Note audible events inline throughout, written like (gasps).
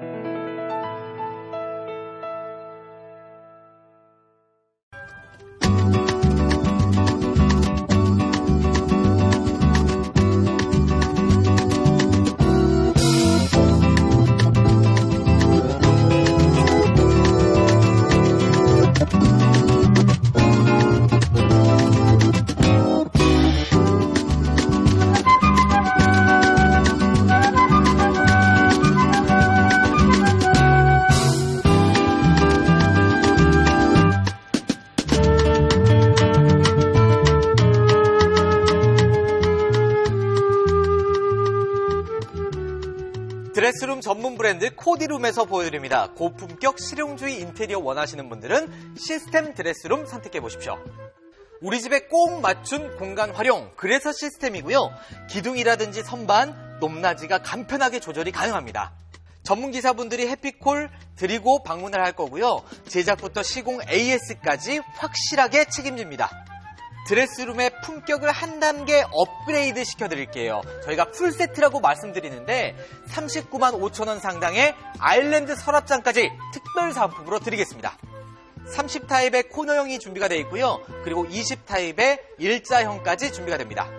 드레 전문 브랜드 코디룸에서 보여드립니다. 고품격 실용주의 인테리어 원하시는 분들은 시스템 드레스룸 선택해 보십시오. 우리 집에 꼭 맞춘 공간 활용, 그래서 시스템이고요. 기둥이라든지 선반, 높낮이가 간편하게 조절이 가능합니다. 전문 기사분들이 햇빛콜 드리고 방문을 할 거고요. 제작부터 시공 AS까지 확실하게 책임집니다. 드레스룸의 품격을 한 단계 업그레이드 시켜드릴게요. 저희가 풀세트라고 말씀드리는데 39만 5천원 상당의 아일랜드 서랍장까지 특별 상품으로 드리겠습니다. 30타입의 코너형이 준비가 되어 있고요. 그리고 20타입의 일자형까지 준비가 됩니다.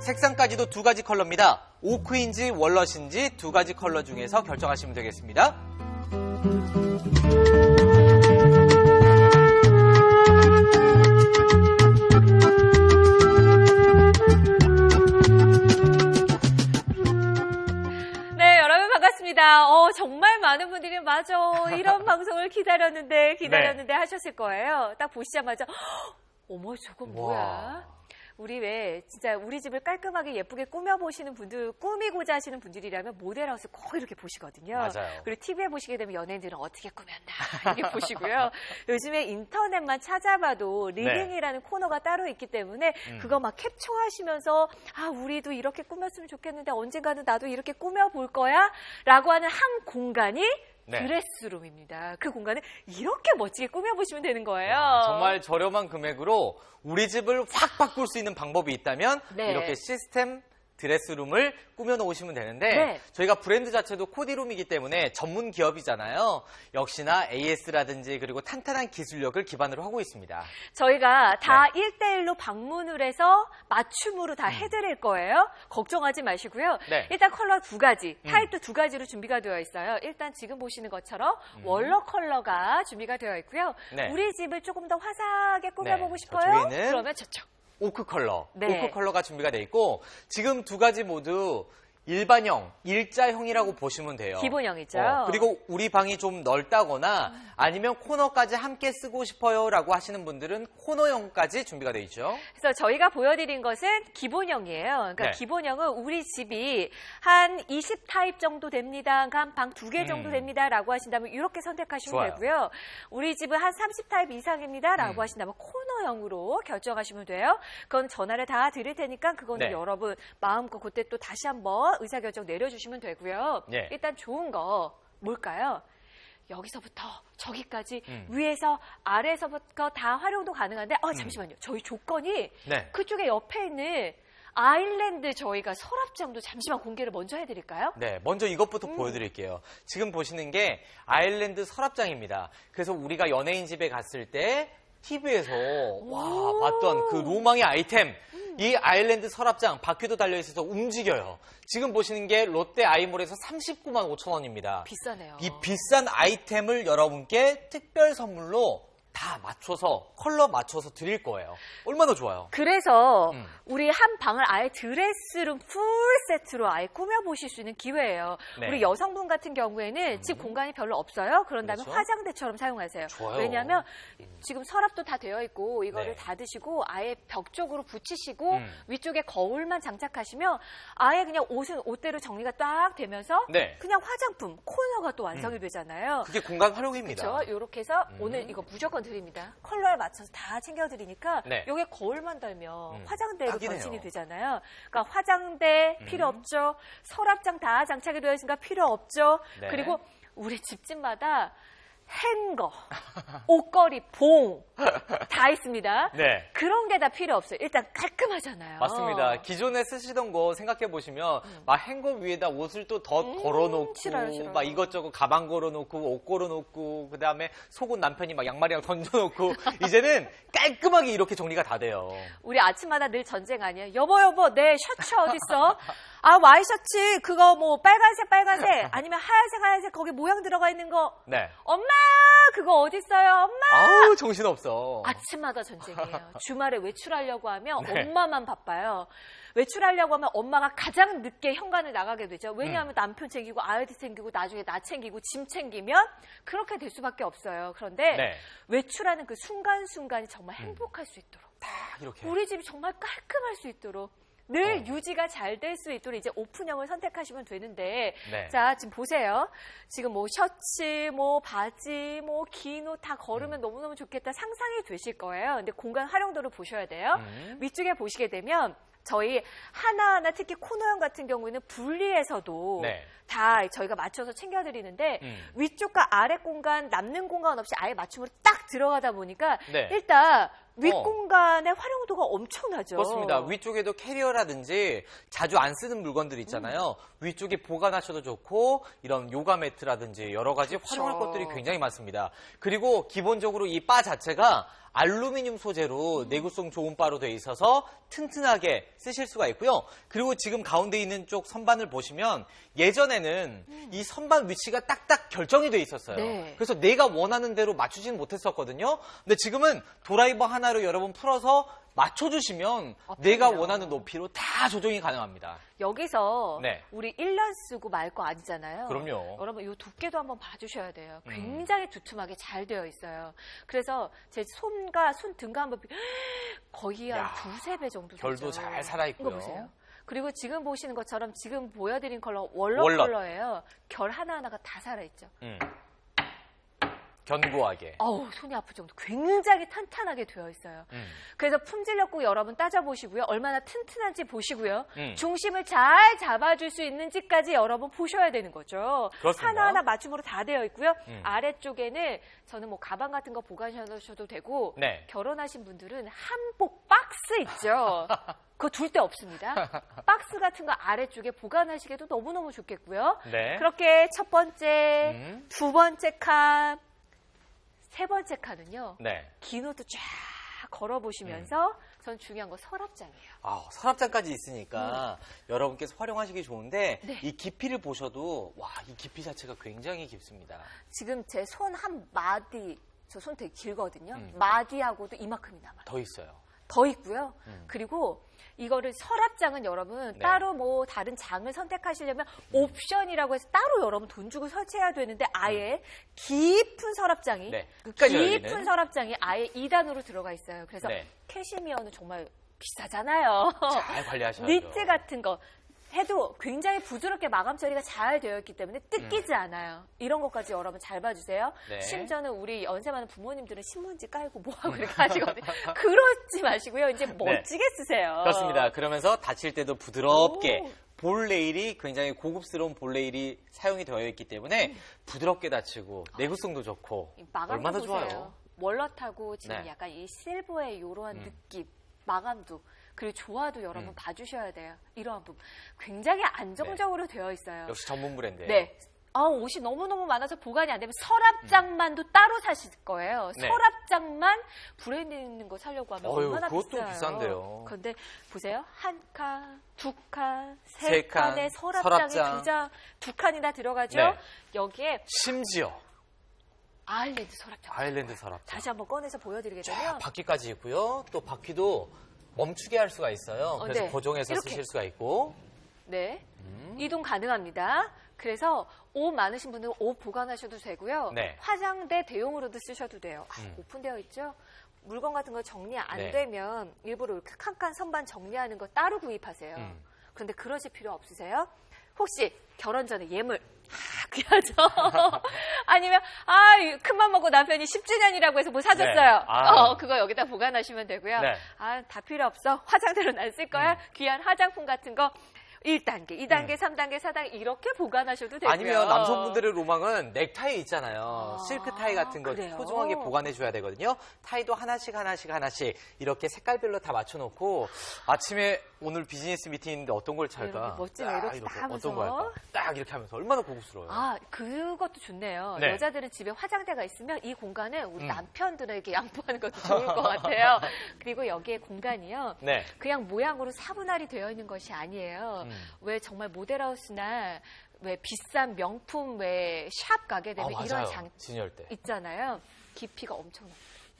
색상까지도 두 가지 컬러입니다. 오크인지 월넛인지 두 가지 컬러 중에서 결정하시면 되겠습니다. 반갑습니다. 어, 정말 많은 분들이 맞아. 이런 (laughs) 방송을 기다렸는데, 기다렸는데 네. 하셨을 거예요. 딱 보시자마자, "헉, (gasps) 어머, 저건 뭐야? 와. 우리 왜 진짜 우리 집을 깔끔하게 예쁘게 꾸며보시는 분들, 꾸미고자 하시는 분들이라면 모델하우스 꼭 이렇게 보시거든요. 맞아요. 그리고 TV에 보시게 되면 연예인들은 어떻게 꾸몄나 (laughs) 이렇게 보시고요. 요즘에 인터넷만 찾아봐도 리빙이라는 코너가 따로 있기 때문에 네. 음. 그거 막 캡처하시면서 아 우리도 이렇게 꾸몄으면 좋겠는데 언젠가는 나도 이렇게 꾸며볼 거야 라고 하는 한 공간이 네. 드레스룸입니다. 그 공간을 이렇게 멋지게 꾸며보시면 되는 거예요. 야, 정말 저렴한 금액으로 우리 집을 확 바꿀 수 있는 방법이 있다면 네. 이렇게 시스템 드레스룸을 꾸며 놓으시면 되는데 네. 저희가 브랜드 자체도 코디룸이기 때문에 전문 기업이잖아요. 역시나 AS라든지 그리고 탄탄한 기술력을 기반으로 하고 있습니다. 저희가 다 1대1로 방문을 해서 맞춤으로 다 해드릴 거예요. 걱정하지 마시고요. 음. 네. 일단 컬러 두 가지, 음. 타입도 두 가지로 준비가 되어 있어요. 일단 지금 보시는 것처럼 월러 컬러가 준비가 되어 있고요. 음. 네. 우리 집을 조금 더 화사하게 꾸며보고 네, 싶어요? 저쪽에는 그러면 저쪽. 오크 컬러, 네. 오크 컬러가 준비가 돼 있고 지금 두 가지 모두 일반형, 일자형이라고 보시면 돼요. 기본형이죠. 어, 그리고 우리 방이 좀 넓다거나 아니면 코너까지 함께 쓰고 싶어요라고 하시는 분들은 코너형까지 준비가 돼 있죠. 그래서 저희가 보여드린 것은 기본형이에요. 그러니까 네. 기본형은 우리 집이 한 20타입 정도 됩니다. 그러니까 한 방 두 개 정도 음. 됩니다라고 하신다면 이렇게 선택하시면 좋아요. 되고요. 우리 집은 한 30타입 이상입니다라고 음. 하신다면 코너형으로 결정하시면 돼요. 그건 전화를 다 드릴 테니까 그거는 네. 여러분 마음껏 그때 또 다시 한번 의사결정 내려주시면 되고요. 네. 일단 좋은 거 뭘까요? 여기서부터 저기까지 음. 위에서 아래서부터 다 활용도 가능한데 아 잠시만요. 저희 조건이 네. 그쪽에 옆에 있는 아일랜드 저희가 서랍장도 잠시만 공개를 먼저 해드릴까요? 네, 먼저 이것부터 음. 보여드릴게요. 지금 보시는 게 아일랜드 서랍장입니다. 그래서 우리가 연예인 집에 갔을 때 TV에서 와 오. 봤던 그 로망의 아이템, 이 아일랜드 서랍장 바퀴도 달려 있어서 움직여요. 지금 보시는 게 롯데 아이몰에서 39만 5천 원입니다. 비싸네요. 이 비싼 아이템을 여러분께 특별 선물로 다 맞춰서 컬러 맞춰서 드릴 거예요. 얼마나 좋아요. 그래서 음. 우리 한 방을 아예 드레스룸 풀 세트로 아예 꾸며 보실 수 있는 기회예요. 네. 우리 여성분 같은 경우에는 집 공간이 별로 없어요. 그런다면 그렇죠. 화장대처럼 사용하세요. 좋아요. 왜냐하면 지금 서랍도 다 되어 있고 이거를 네. 닫으시고 아예 벽 쪽으로 붙이시고 음. 위쪽에 거울만 장착하시면 아예 그냥 옷은 옷대로 정리가 딱 되면서 네. 그냥 화장품 코너가 또 완성이 되잖아요. 그게 공간 활용입니다. 그렇죠. 이렇게 해서 음. 오늘 이거 무조건 드립니다. 컬러에 맞춰서 다 챙겨 드리니까 네. 여기에 거울만 달면 음, 화장대로. 변신이 되잖아요. 그러니까 화장대 필요 음. 없죠. 서랍장 다 장착이 되어 있으니까 필요 없죠. 네. 그리고 우리 집집마다 행거, 옷걸이, 봉 다 있습니다. (laughs) 네. 그런 게 다 필요 없어요. 일단 깔끔하잖아요. 맞습니다. 기존에 쓰시던 거 생각해 보시면 막 행거 위에다 옷을 또 더 음, 걸어놓고 싫어요, 싫어요. 막 이것저것 가방 걸어놓고 옷 걸어놓고 그 다음에 속옷 남편이 막 양말이랑 (laughs) 던져놓고 이제는 깔끔하게 이렇게 정리가 다 돼요. 우리 아침마다 늘 전쟁 아니에요? 여보 여보 내 셔츠 어딨어? 아 와이셔츠 그거 뭐 빨간색 빨간색 (laughs) 아니면 하얀색 하얀색 거기 모양 들어가 있는 거 네. 엄마 그거 어딨어요 엄마 아우 정신 없어. 아침마다 전쟁이에요. (laughs) 주말에 외출하려고 하면 네. 엄마만 바빠요. 외출하려고 하면 엄마가 가장 늦게 현관을 나가게 되죠. 왜냐하면 음. 남편 챙기고 아이들 챙기고 나중에 나 챙기고 짐 챙기면 그렇게 될 수밖에 없어요. 그런데 네. 외출하는 그 순간순간이 정말 행복할 수 있도록 딱 이렇게. 우리 집이 정말 깔끔할 수 있도록 늘 어. 유지가 잘 될 수 있도록 이제 오픈형을 선택하시면 되는데 네. 자 지금 보세요 지금 뭐 셔츠 뭐 바지 뭐 긴 옷다 음. 걸으면 너무너무 좋겠다 상상이 되실 거예요 근데 공간 활용도를 보셔야 돼요 음. 위쪽에 보시게 되면 저희 하나하나 특히 코너형 같은 경우에는 분리해서도 네. 다 저희가 맞춰서 챙겨드리는데 음. 위쪽과 아래 공간 남는 공간 없이 아예 맞춤으로 딱 들어가다 보니까 네. 일단 윗 어. 공간의 활용도가 엄청나죠. 그렇습니다. 위쪽에도 캐리어라든지 자주 안 쓰는 물건들 있잖아요. 음. 위쪽에 보관하셔도 좋고 이런 요가 매트라든지 여러 가지 그렇죠. 활용할 것들이 굉장히 많습니다. 그리고 기본적으로 이 바 자체가 알루미늄 소재로 음. 내구성 좋은 바로 되어 있어서 튼튼하게 쓰실 수가 있고요. 그리고 지금 가운데 있는 쪽 선반을 보시면 예전에는 이 선반 위치가 딱딱 결정이 돼 있었어요. 음. 네. 그래서 내가 원하는 대로 맞추지는 못했었거든요. 근데 지금은 드라이버 하나로 여러분 풀어서 맞춰주시면 아, 내가? 원하는 높이로 다 조정이 가능합니다. 여기서 네. 우리 1년 쓰고 말 거 아니잖아요. 그럼요. 여러분 이 두께도 한번 봐주셔야 돼요. 음. 굉장히 두툼하게 잘 되어 있어요. 그래서 제 손과 손 등과 한번 비- (gasps) 거의 한 야, 두세 배 정도 결도 되죠. 잘 살아있고요. 이거 보세요. 그리고 지금 보시는 것처럼 지금 보여드린 컬러 월넛. 컬러예요. 결 하나하나가 다 살아있죠. 음. 견고하게. 어우 손이 아플 정도 굉장히 탄탄하게 되어 있어요. 음. 그래서 품질력 꼭 여러분 따져보시고요. 얼마나 튼튼한지 보시고요. 음. 중심을 잘 잡아줄 수 있는지까지 여러분 보셔야 되는 거죠. 그렇습니다. 하나하나 맞춤으로 다 되어 있고요. 음. 아래쪽에는 저는 뭐 가방 같은 거 보관하셔도 되고 네. 결혼하신 분들은 한복 박스 있죠. (laughs) 그거 둘 데 없습니다. 박스 같은 거 아래쪽에 보관하시기도 너무너무 좋겠고요. 네. 그렇게 첫 번째, 음. 두 번째 칸, 세 번째 칸은요. 네. 긴 옷도 쫙 걸어보시면서 전 중요한 거 서랍장이에요. 아, 서랍장까지 있으니까 여러분께서 활용하시기 좋은데 네. 이 깊이를 보셔도 와, 이 깊이 자체가 굉장히 깊습니다. 지금 제 손 한 마디, 저 손 되게 길거든요. 음. 마디하고도 이만큼이 남아요. 더 있어요. 더 있고요. 음. 그리고 이거를 서랍장은 여러분 네. 따로 뭐 다른 장을 선택하시려면 옵션이라고 해서 따로 여러분 돈 주고 설치해야 되는데 아예 깊은 서랍장이 음. 네, 끝까지 깊은 열리는. 서랍장이 아예 2단으로 들어가 있어요. 그래서 네. 캐시미어는 정말 비싸잖아요. 잘 관리하셔야죠. (laughs) 니트 같은 거 해도 굉장히 부드럽게 마감 처리가 잘 되어 있기 때문에 뜯기지 않아요. 이런 것까지 여러분 잘 봐주세요. 음. 네. 심지어는 우리 연세 많은 부모님들은 신문지 깔고 뭐하고 이렇게 하시거든요. (laughs) 그러지 마시고요. 이제 멋지게 쓰세요. 네. 그렇습니다. 그러면서 다칠 때도 부드럽게 오. 볼 레일이 굉장히 고급스러운 볼 레일이 사용이 되어 있기 때문에 부드럽게 닫히고 내구성도 좋고 이 마감도 얼마나 보세요. 좋아요. 월넛하고 지금 네. 약간 이 실버의 이러한 음. 느낌, 마감도 그리고 조화도 여러분 음. 봐주셔야 돼요. 이러한 부분 굉장히 안정적으로 되어 있어요. 역시 전문 브랜드예요. 네. 아, 옷이 너무너무 많아서 보관이 안 되면 서랍장만도 따로 사실 거예요. 네. 서랍장만 브랜드 있는 거 사려고 하면 어휴, 얼마나 그것도 비싸요. 비싼데요. 그런데 보세요. 한 칸, 두 칸, 세, 세 칸, 칸의 서랍장이 서랍장. 두, 장, 두 칸이나 들어가죠. 네. 여기에 심지어 아일랜드 서랍장. 아일랜드 서랍장. 다시 한번 꺼내서 보여드리게 쫙 되면 바퀴까지 있고요. 또 바퀴도 멈추게 할 수가 있어요. 어, 그래서 네. 고정해서 이렇게. 쓰실 수가 있고. 네. 음. 이동 가능합니다. 그래서 옷 많으신 분들은 옷 보관하셔도 되고요. 네. 화장대 대용으로도 쓰셔도 돼요. 아, 음. 오픈되어 있죠? 물건 같은 거 정리 안 네. 되면 일부러 이렇게 칸칸 선반 정리하는 거 따로 구입하세요. 음. 그런데 그러실 필요 없으세요? 혹시 결혼 전에 예물 아, 귀하죠? (laughs) 아니면 아, 큰맘 먹고 남편이 10주년이라고 해서 뭐 사줬어요. 네. 아. 어, 그거 여기다 보관하시면 되고요. 네. 아, 다 필요 없어. 화장대로는 안쓸 거야. 음. 귀한 화장품 같은 거 1단계, 2단계, 3단계, 4단계 이렇게 보관하셔도 되고요. 음. 아니면 남성분들의 로망은 넥타이 있잖아요. 아, 실크 타이 같은 거 그래요? 소중하게 보관해 줘야 되거든요. 타이도 하나씩 하나씩 하나씩 이렇게 색깔별로 다 맞춰 놓고 아침에 오늘 비즈니스 미팅인데 어떤 걸 찰까? 이렇게 멋진 딱 이렇게 딱 하면서. 어떤 거 할까? 딱 이렇게 하면서 얼마나 고급스러워요. 아, 그것도 좋네요. 네. 여자들은 집에 화장대가 있으면 이 공간을 우리 음. 남편들에게 양보하는 것도 좋을 것 같아요. (laughs) 그리고 여기에 공간이요. 네. 그냥 모양으로 사분할이 되어 있는 것이 아니에요. 음. 왜 정말 모델하우스나 왜 비싼 명품 왜 샵 가게 아, 되면 맞아요. 이런 장 진열 때. 있잖아요. 깊이가 엄청나요.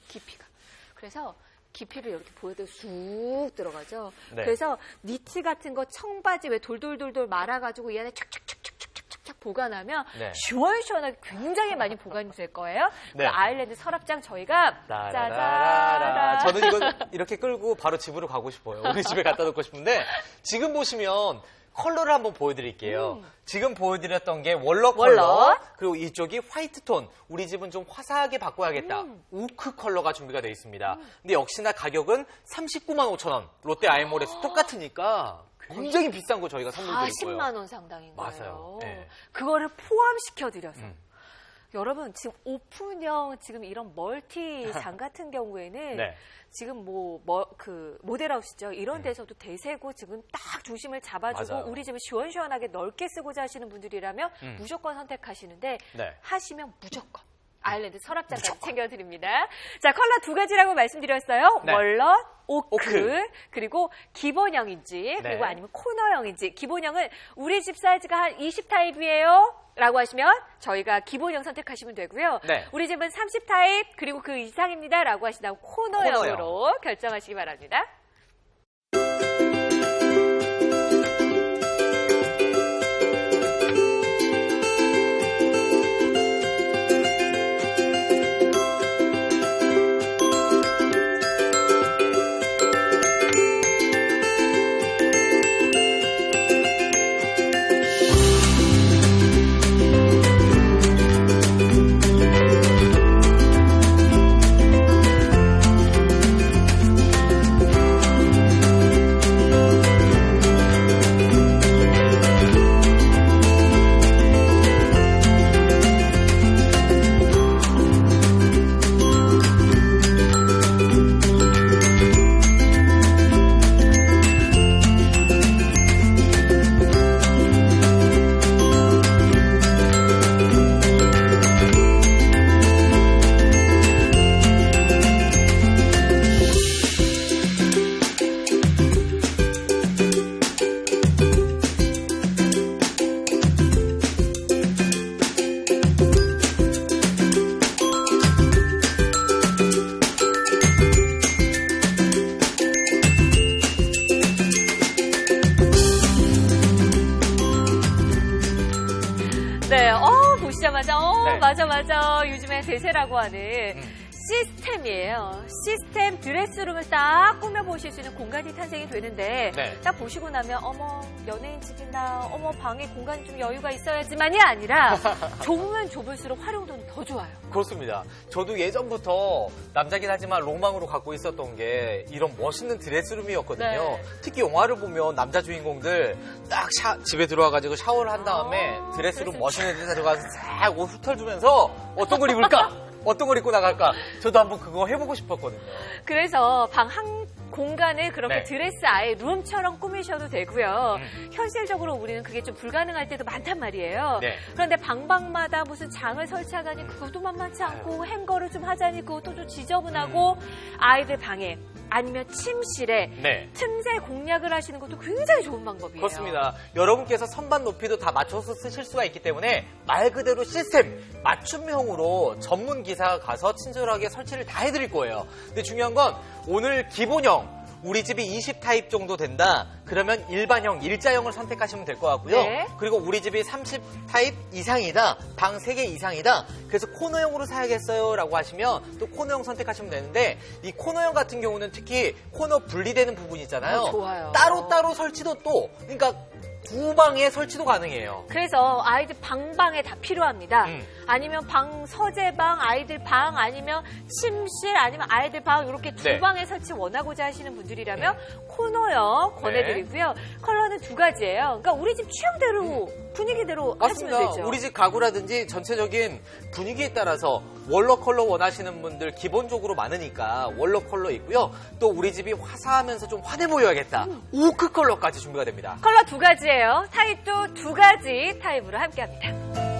깊이가. 그래서 깊이를 이렇게 보여도 쑥 들어가죠. 네. 그래서 니트 같은 거 청바지 왜 돌돌돌돌 말아가지고 이 안에 촥촥촥촥촥촥 보관하면 네. 시원시원하게 굉장히 많이 보관이 될 거예요. 그 네. 아일랜드 서랍장 저희가. 짜잔. 저는 이거 이렇게 끌고 바로 집으로 가고 싶어요. 우리 집에 갖다 놓고 싶은데 지금 보시면 컬러를 한번 보여드릴게요. 지금 보여드렸던 게 월러 컬러 음. 그리고 이쪽이 화이트 톤. 우리 집은 좀 화사하게 바꿔야겠다. 음. 우크 컬러가 준비가 되어 있습니다. 근데 역시나 가격은 39만 5천 원. 롯데 아이몰에서 똑같으니까 굉장히 비싼 거 저희가 선물 거예요. 40만 원 상당인 거예요. 맞아요. 네. 그거를 포함시켜 드려서. 음. 여러분 지금 오픈형 지금 이런 멀티 (laughs) 장 같은 경우에는 네. 지금 뭐 그 모델하우스죠 이런 데서도 대세고 지금 딱 중심을 잡아주고 음. 맞아요. 우리 집을 시원시원하게 넓게 쓰고자 하시는 분들이라면 음. 무조건 선택하시는데 네. 하시면 무조건 아일랜드 서랍장까지 챙겨드립니다. 자 컬러 두 가지라고 말씀드렸어요. 네. 월넛, 오크, 오크. 그리고 기본형인지 그리고 네. 아니면 코너형인지 기본형은 우리 집 사이즈가 한 20타입이에요. 라고 하시면 저희가 기본형 선택하시면 되고요. 네. 우리 집은 30타입 그리고 그 이상입니다. 라고 하시다면 코너형으로 결정하시기 바랍니다. 수 있는 공간이 탄생이 되는데, 네. 딱 보시고 나면, 어머, 연예인 집이나, 어머, 방에 공간이 좀 여유가 있어야지만이 아니라, (laughs) 좁으면 좁을수록 활용도는 더 좋아요. 그렇습니다. 저도 예전부터 남자긴 하지만 로망으로 갖고 있었던 게 이런 멋있는 드레스룸이었거든요. 네. 특히 영화를 보면 남자 주인공들 딱 샤- 집에 들어와가지고 샤워를 한 다음에 아, 드레스룸 드레스 멋있는 데 들어가서 싹 옷 훑어주면서 어떤 걸 입을까? (laughs) 어떤 걸 입고 나갈까? 저도 한번 그거 해보고 싶었거든요. 그래서 방 한 공간을 그렇게 네. 드레스 아예 룸처럼 꾸미셔도 되고요. 음. 현실적으로 우리는 그게 좀 불가능할 때도 많단 말이에요. 네. 그런데 방방마다 무슨 장을 설치하자니 그것도 만만치 않고 행거를 좀 하자니 그것도 좀 지저분하고 아이들 방에 아니면 침실에 네. 틈새 공략을 하시는 것도 굉장히 좋은 방법이에요. 그렇습니다. 여러분께서 선반 높이도 다 맞춰서 쓰실 수가 있기 때문에 말 그대로 시스템 맞춤형으로 전문 기사가 가서 친절하게 설치를 다 해드릴 거예요. 근데 중요한 건 오늘 기본형 우리 집이 20타입 정도 된다. 그러면 일반형, 일자형을 선택하시면 될 것 같고요. 네. 그리고 우리 집이 30타입 이상이다. 방 3개 이상이다. 그래서 코너형으로 사야겠어요. 라고 하시면 또 코너형 선택하시면 되는데 이 코너형 같은 경우는 특히 코너 분리되는 부분이 있잖아요. 어, 좋아요. 따로따로 설치도 또, 그러니까 두 방에 설치도 가능해요. 그래서 아이들 방방에 다 필요합니다. 음. 아니면 방 서재방, 아이들 방, 아니면 침실, 아니면 아이들 방 이렇게 두 네. 방에 설치 원하고자 하시는 분들이라면 코너형 권해드리고요. 네. 컬러는 두 가지예요. 그러니까 우리 집 취향대로 분위기대로 하시면 맞습니다. 되죠. 우리 집 가구라든지 전체적인 분위기에 따라서 월러 컬러 원하시는 분들 기본적으로 많으니까 월러 컬러 있고요. 또 우리 집이 화사하면서 좀 환해 보여야겠다. 오크 컬러까지 준비가 됩니다. 컬러 두 가지예요. 타입도 두 가지 타입으로 함께합니다.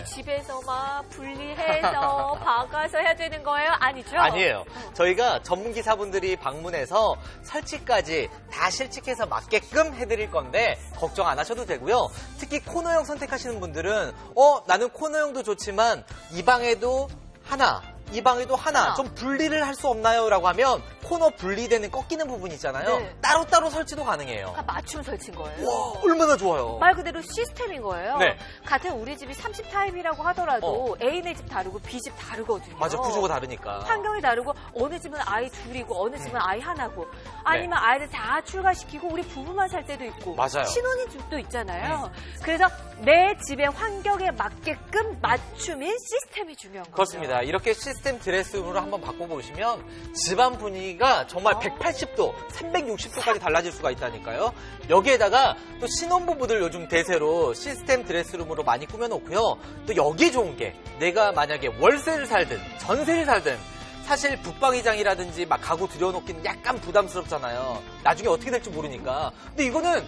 네. 집에서 막 분리해서 (laughs) 박아서 해야 되는 거예요? 아니죠? 아니에요. 저희가 전문 기사분들이 방문해서 설치까지 다 실측해서 맞게끔 해드릴 건데 걱정 안 하셔도 되고요. 특히 코너형 선택하시는 분들은 어 나는 코너형도 좋지만 이 방에도 하나. 이 방에도 하나, 하나. 좀 분리를 할 수 없나요? 라고 하면 코너 분리되는 꺾이는 부분 있잖아요. 네. 따로따로 설치도 가능해요. 그러니까 맞춤 설치인 거예요. 와, 얼마나 좋아요. 말 그대로 시스템인 거예요. 네. 같은 우리 집이 30 타입이라고 하더라도 A네 집 다르고 B 집 다르거든요. 맞아, 구조가 다르니까. 환경이 다르고 어느 집은 아이 둘이고 어느 집은 아이 하나고 아니면 아이들 다 출가시키고 우리 부부만 살 때도 있고 네. 맞아요. 음. 신혼인 집도 있잖아요. 그래서 내 집의 환경에 맞게끔 맞춤인 시스템이 중요한 거죠. 그렇습니다. 이렇게 시스템 드레스룸으로 한번 바꿔보시면 집안 분위기가 정말 어. 180도, 360도까지 달라질 수가 있다니까요. 여기에다가 또 신혼부부들 요즘 대세로 시스템 드레스룸으로 많이 꾸며놓고요. 또 여기에 좋은 게 내가 만약에 월세를 살든 전세를 살든 사실 북방이장이라든지 막 가구 들여놓기는 약간 부담스럽잖아요. 나중에 어떻게 될지 모르니까. 근데 이거는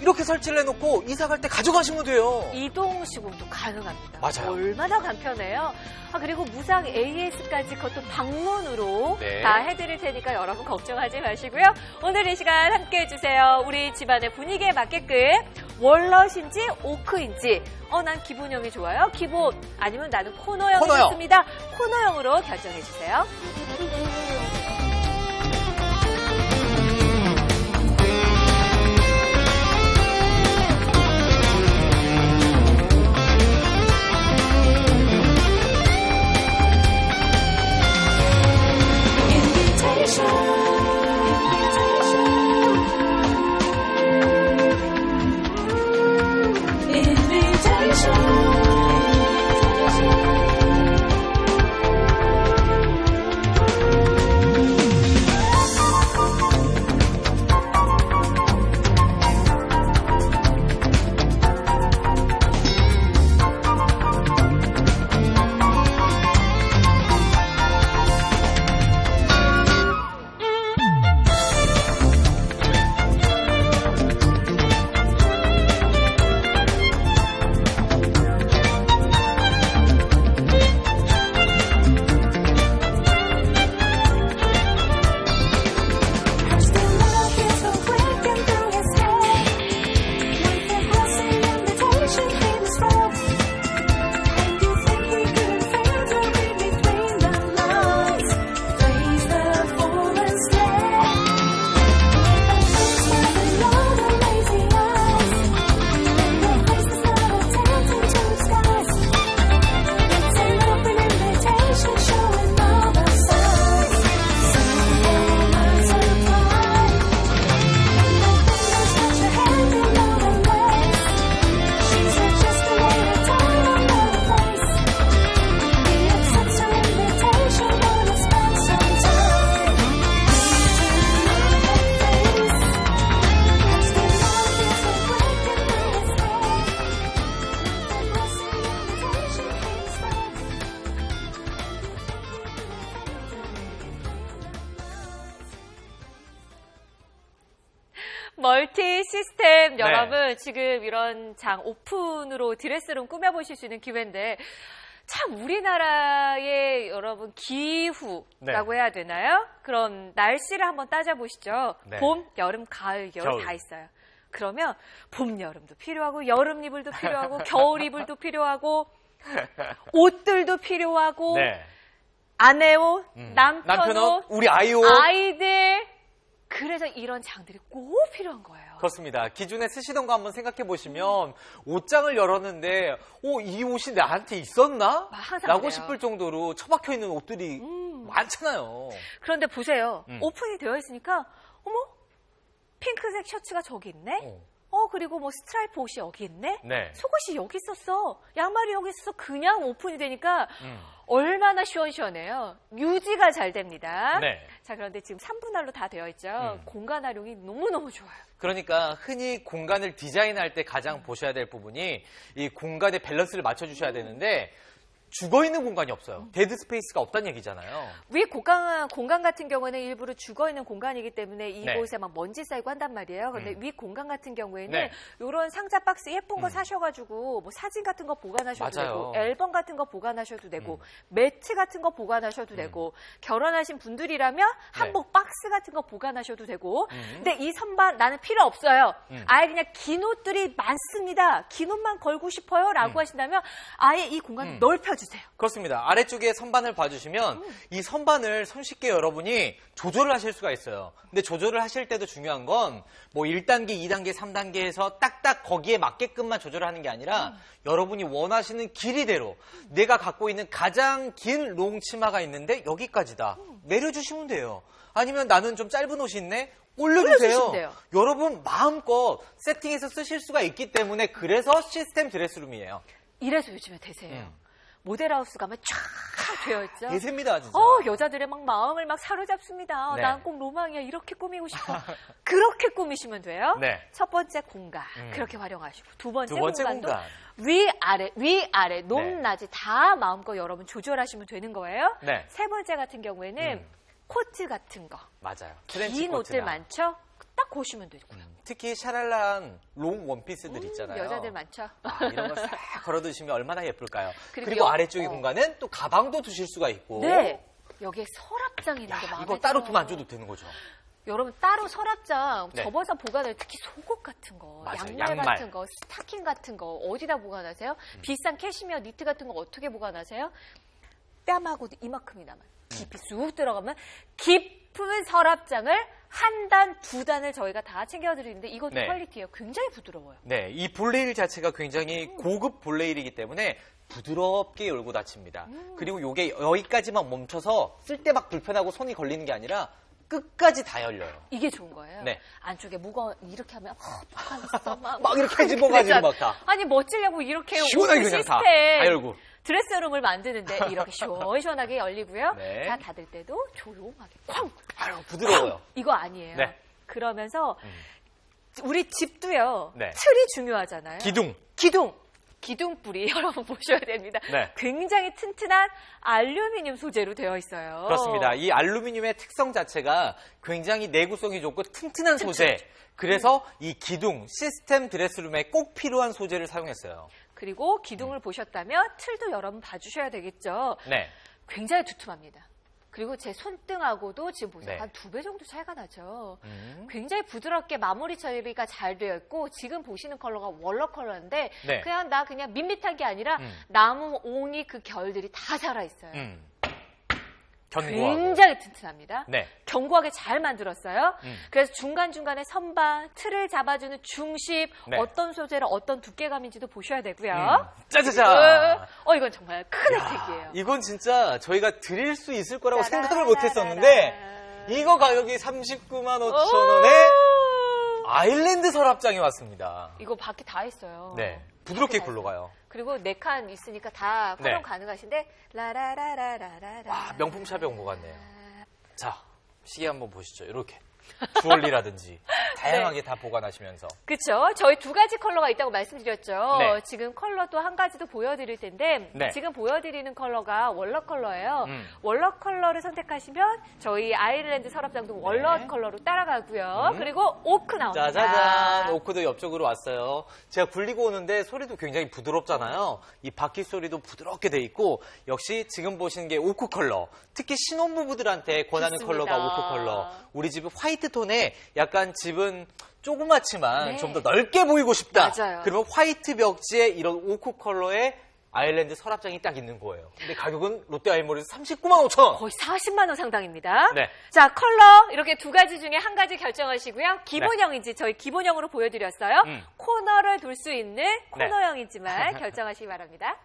이렇게 설치를 해놓고 이사 갈 때 가져가시면 돼요. 이동 시공도 가능합니다. 맞아요. 얼마나 간편해요. 아, 그리고 무상 AS까지 그것도 방문으로 네. 다 해드릴 테니까 여러분 걱정하지 마시고요. 오늘 이 시간 함께 해주세요. 우리 집안의 분위기에 맞게끔 월넛인지 오크인지 어, 난 기본형이 좋아요. 기본 아니면 나는 코너형이 코너형. 좋습니다. 코너형으로 결정해주세요. 장 오픈으로 드레스룸 꾸며보실 수 있는 기회인데 참 우리나라의 여러분 기후라고 해야 되나요? 그럼 날씨를 한번 따져보시죠. 네. 봄, 여름, 가을, 겨울, 겨울. 다 있어요. 그러면 봄, 여름도 필요하고 여름 이불도 필요하고 겨울 이불도 필요하고 (laughs) 옷들도 필요하고 네. 아내 옷, 음. 남편, 남편 옷, 옷, 우리 아이 옷. 아이들 그래서 이런 장들이 꼭 필요한 거예요. 그렇습니다. 기존에 쓰시던 거 한번 생각해 보시면 옷장을 열었는데, 어, 이 옷이 나한테 있었나? 아, 항상 라고 그래요. 싶을 정도로 처박혀 있는 옷들이 음. 많잖아요. 그런데 보세요. 음. 오픈이 되어 있으니까 어머 핑크색 셔츠가 저기 있네. 어. 어 그리고 뭐 스트라이프 옷이 여기 있네. 네. 속옷이 여기 있었어. 양말이 여기 있어서 그냥 오픈이 되니까 음. 얼마나 시원시원해요. 유지가 잘 됩니다. 네. 자 그런데 지금 3분할로 다 되어 있죠. 음. 공간 활용이 너무너무 좋아요. 그러니까 흔히 공간을 디자인할 때 가장 보셔야 될 부분이 이 공간의 밸런스를 맞춰주셔야 되는데 죽어 있는 공간이 없어요. 데드 스페이스가 없다는 얘기잖아요. 위 공간, 공간 같은 경우에는 일부러 죽어 있는 공간이기 때문에 네. 이곳에 막 먼지 쌓이고 한단 말이에요. 그런데 음. 위 공간 같은 경우에는 네. 이런 상자 박스 예쁜 거 음. 사셔가지고 뭐 사진 같은 거 보관하셔도 맞아요. 되고 앨범 같은 거 보관하셔도 되고 음. 매트 같은 거 보관하셔도 되고 결혼하신 분들이라면 한복 박스 같은 거 보관하셔도 되고 네. 음. 근데 이 선반 나는 필요 없어요. 음. 아예 그냥 긴 옷들이 많습니다. 긴 옷만 걸고 싶어요. 라고 음. 하신다면 아예 이 공간을 음. 넓혀 주세요. 그렇습니다. 아래쪽에 선반을 봐주시면 이 선반을 손쉽게 여러분이 조절을 하실 수가 있어요. 근데 조절을 하실 때도 중요한 건 뭐 1단계, 2단계, 3단계에서 딱딱 거기에 맞게끔만 조절을 하는 게 아니라 여러분이 원하시는 길이대로 내가 갖고 있는 가장 긴 롱 치마가 있는데 여기까지다. 내려주시면 돼요. 아니면 나는 좀 짧은 옷이 있네? 올려주세요. 여러분 마음껏 세팅해서 쓰실 수가 있기 때문에 그래서 시스템 드레스룸이에요. 이래서 요즘에 대세예요. 음. 모델하우스 가면 쫙 되어 있죠. 대세입니다, 진짜. 어, 여자들의 막 마음을 막 사로잡습니다. 네. 난꼭 로망이야. 이렇게 꾸미고 싶어. (laughs) 그렇게 꾸미시면 돼요. 네. 첫 번째 공간. 음. 그렇게 활용하시고. 두 번째, 두 번째 공간도 공간. 위, 아래, 위, 아래, 높, 네. 낮이 다 마음껏 여러분 조절하시면 되는 거예요. 네. 세 번째 같은 경우에는 음. 코트 같은 거. 맞아요. 긴 옷들 코트나. 많죠? 딱 보시면 되고요. 특히 샤랄란 롱 원피스들 있잖아요. 음, 여자들 많죠? 아, 이런 거싹 걸어두시면 얼마나 예쁠까요? 그리고 그리고, 여- 아래쪽에 어. 공간은 또 가방도 두실 수가 있고. 네. 여기에 서랍장 있는 야, 게 마음에 이거 따로 들어요. 두면 안 줘도 되는 거죠. 여러분 따로 서랍장 네. 접어서 보관을 특히 속옷 같은 거, 맞아요. 양말, 양말. 같은 거, 스타킹 같은 거 어디다 보관하세요? 음. 비싼 캐시미어 니트 같은 거 어떻게 보관하세요? 뺨하고 이만큼이 남아요. 깊이 쑥 들어가면 깊은 서랍장을 한 단, 두 단을 저희가 다 챙겨드리는데 이것도 네. 퀄리티예요. 굉장히 부드러워요. 네, 이 볼레일 자체가 굉장히 음. 고급 볼레일이기 때문에 부드럽게 열고 닫힙니다. 음. 그리고 이게 여기까지만 멈춰서 쓸 때 막 불편하고 손이 걸리는 게 아니라 끝까지 다 열려요. 이게 좋은 거예요. 네. 안쪽에 무거워 이렇게 하면 어, 뻑하겠어 막, (laughs) 막 이렇게 집어가지고 막 다. 아니 멋지려고 이렇게 시원하게 그냥 다, 시스템 다 열고. 드레스룸을 만드는데 이렇게 시원시원하게 열리고요. 네. 다 닫을 때도 조용하게 쾅! 아유, 부드러워요. 이거 아니에요. 네. 그러면서 음. 우리 집도요. 네. 틀이 중요하잖아요. 기둥. 기둥. 기둥불이 (laughs) 여러분 보셔야 됩니다. 네. 굉장히 튼튼한 알루미늄 소재로 되어 있어요. 그렇습니다. 이 알루미늄의 특성 자체가 굉장히 내구성이 좋고 튼튼한 소재. 그래서 이 기둥, 시스템 드레스룸에 꼭 필요한 소재를 사용했어요. 그리고 기둥을 보셨다면 틀도 여러분 봐주셔야 되겠죠. 네. 굉장히 두툼합니다. 그리고 제 손등하고도 지금 보세요. 네. 한두 배 정도 차이가 나죠. 음. 굉장히 부드럽게 마무리 처리가 잘 되어 있고 지금 보시는 컬러가 월러 컬러인데 네. 그냥 나 그냥 밋밋한 게 아니라 음. 나무 옹이 그 결들이 다 살아 있어요. 음. 견고하고. 굉장히 튼튼합니다. 네. 견고하게 잘 만들었어요. 음. 그래서 중간중간에 선반, 틀을 잡아주는 중심, 네. 어떤 소재로 어떤 두께감인지도 보셔야 되고요. 음. 짜자잔. 어, 이건 정말 큰 혜택이에요. 이건 진짜 저희가 드릴 수 있을 거라고 따라라라라라. 생각을 못 했었는데 이거 가격이 39만 5천 원에 오! 아일랜드 서랍장이 왔습니다. 이거 밖에 다 있어요. 네. 부드럽게 굴러가요. 그리고 네 칸 있으니까 다 활용 네. 가능하신데 라라라라라라. 와, 명품 샵에 온 것 같네요. 자, 시계 한번 보시죠. 이렇게. (laughs) 주얼리라든지 다양하게 다 보관하시면서 그렇죠. 저희 두 가지 컬러가 있다고 말씀드렸죠. 네. 지금 컬러도 한 가지도 보여드릴 텐데 네. 지금 보여드리는 컬러가 월넛 컬러예요. 음. 월넛 컬러를 선택하시면 저희 아일랜드 서랍장도 네. 컬러로 따라가고요. 음. 그리고 오크 나옵니다. 짜자잔 오크도 옆쪽으로 왔어요. 제가 굴리고 오는데 소리도 굉장히 부드럽잖아요. 이 바퀴 소리도 부드럽게 돼 있고 역시 지금 보시는 게 오크 컬러. 특히 신혼부부들한테 권하는 좋습니다. 컬러가 오크 컬러. 우리 집은 화이 트 톤에 약간 집은 조그맣지만 네. 좀더 넓게 보이고 싶다. 맞아요. 그러면 화이트 벽지에 이런 오크 컬러의 아일랜드 서랍장이 딱 있는 거예요. 근데 가격은 롯데 아이몰에서 39만 5천 원. 거의 40만 원 상당입니다. 네. 자, 컬러 이렇게 두 가지 중에 한 가지 결정하시고요. 기본형인지 저희 기본형으로 보여드렸어요. 음. 코너를 둘수 있는 코너형이지만 결정하시기 바랍니다.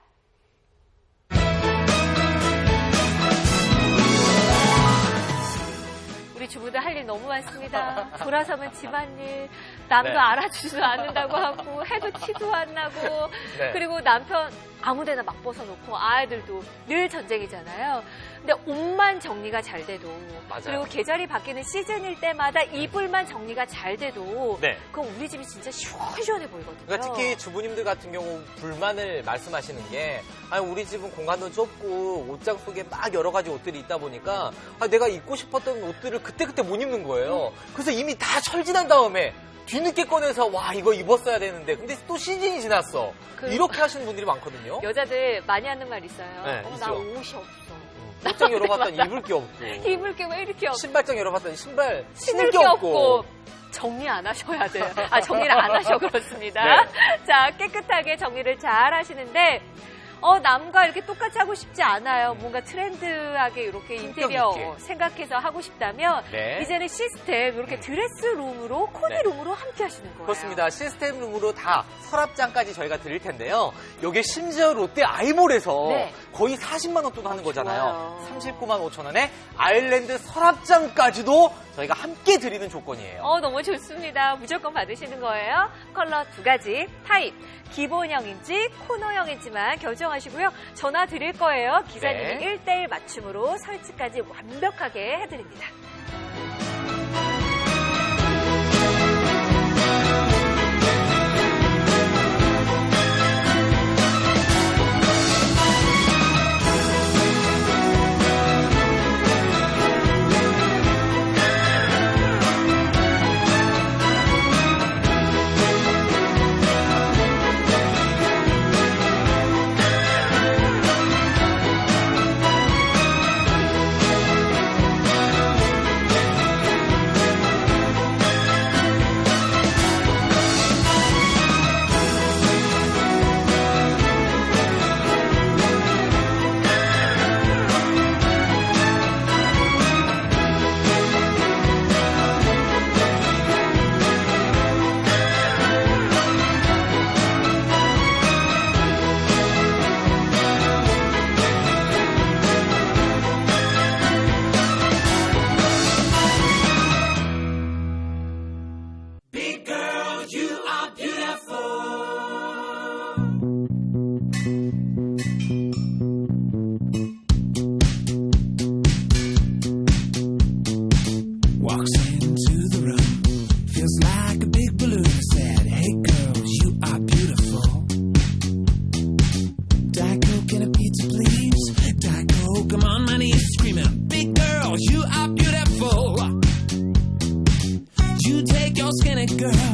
우리 주부들 할 일 너무 많습니다. (laughs) 돌아서면 집안일, 남도 네. 알아주지도 않는다고 하고, 해도 티도 안 나고, 네. 그리고 남편 아무데나 막 벗어놓고, 아이들도 늘 전쟁이잖아요. 근데 옷만 정리가 잘 돼도, 맞아요. 그리고 계절이 바뀌는 시즌일 때마다 이불만 정리가 잘 돼도, 네. 그럼 우리 집이 진짜 시원시원해 보이거든요. 그러니까 특히 주부님들 같은 경우 불만을 말씀하시는 게 아니 우리 집은 공간도 좁고 옷장 속에 막 여러 가지 옷들이 있다 보니까 아, 내가 입고 싶었던 옷들을 그때그때 못 입는 거예요. 그래서 이미 다 철진한 다음에 뒤늦게 꺼내서 와 이거 입었어야 되는데 근데 또 시즌이 지났어. 그- 이렇게 하시는 분들이 많거든요. 여자들 많이 하는 말 있어요. 네, 어, 나. 옷이 없어. 옷장 열어봤더니 입을 게 없고 (laughs) 입을 게 왜 이렇게 없어? 신발장 열어봤더니 신발 신을 게 없고 정리 안 하셔야 돼요. 아 정리를 안 하셔 그렇습니다. (laughs) 네. 자 깨끗하게 정리를 잘 하시는데 어 남과 이렇게 똑같이 하고 싶지 않아요. 뭔가 트렌드하게 이렇게 인테리어 있게. 생각해서 하고 싶다면 네. 이제는 시스템 이렇게 드레스 룸으로 코디 네. rum으로 함께 하시는 거예요. 그렇습니다. 시스템 룸으로 다 서랍장까지 저희가 드릴 텐데요. 여기 심지어 롯데 아이몰에서 네. 거의 40만 원 돈 하는 거잖아요. 좋아요. 39만 5천 원에 아일랜드 서랍장까지도 저희가 함께 드리는 조건이에요. 어, 너무 좋습니다. 무조건 받으시는 거예요. 컬러 두 가지, 타입, 기본형인지 코너형인지만 결정하시고요. 전화 드릴 거예요. 기사님이 네. 1대1 맞춤으로 설치까지 완벽하게 해드립니다. Diet on my knees screaming, Big girls, you are beautiful. You take your skinny girl,